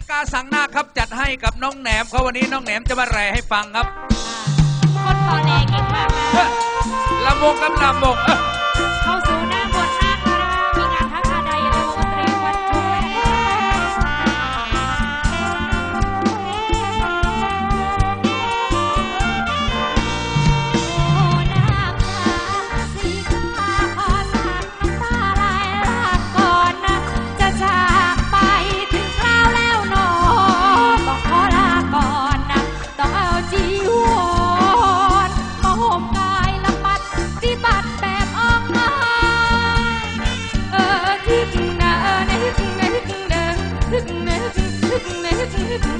ริกาสังหน้าครับจัดให้กับน้องแหนมเขาวันนี้น้องแหนมจะมาแร่ให้ฟังครับ คนต่อแรงเก่งมากนะ ลำวงครับลำวง Thank you.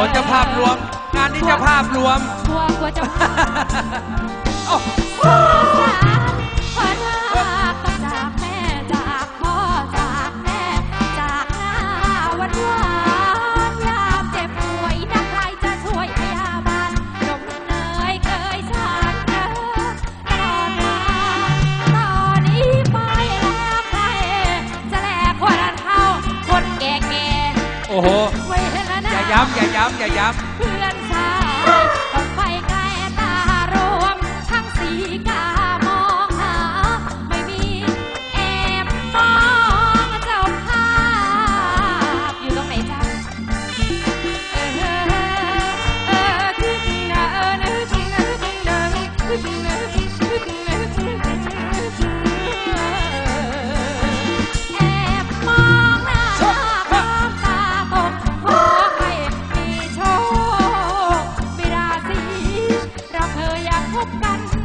อ้เจะภาพรวม งานนี้จะภาพรวม กลัวกลัวจะว่าเอ้าสงสารขวัญหากต้องจากแม่จากพ่อจากแม่จากหน้าวันหวานยามเจ็บป่วยนะใครจะช่วยพยาบาลนมเนยเกยชาติเด้อตลอดมาตอนนี้ไปแล้วใครจะแลกขวัญเข้าคนแก่ๆ โอ้โห อย่าย้ำอย่าย้ำอย่าย้ำเพื่อนชาย hope that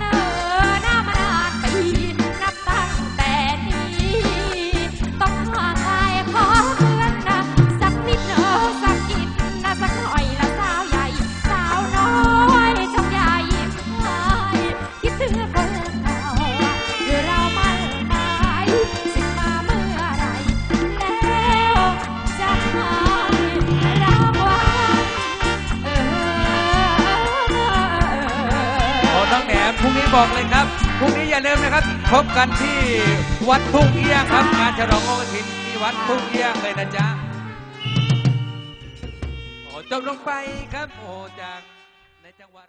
พรุ่งนี้บอกเลยครับพรุ่งนี้อย่าลืมนะครับ พบกันที่วัดทุ่งเอี้ยงครับงานฉลองโอกถินที่วัดทุ่งเอี้ยงเลยนะจ๊ะโอ้จบลงไปครับโอ้จากในจังหวัด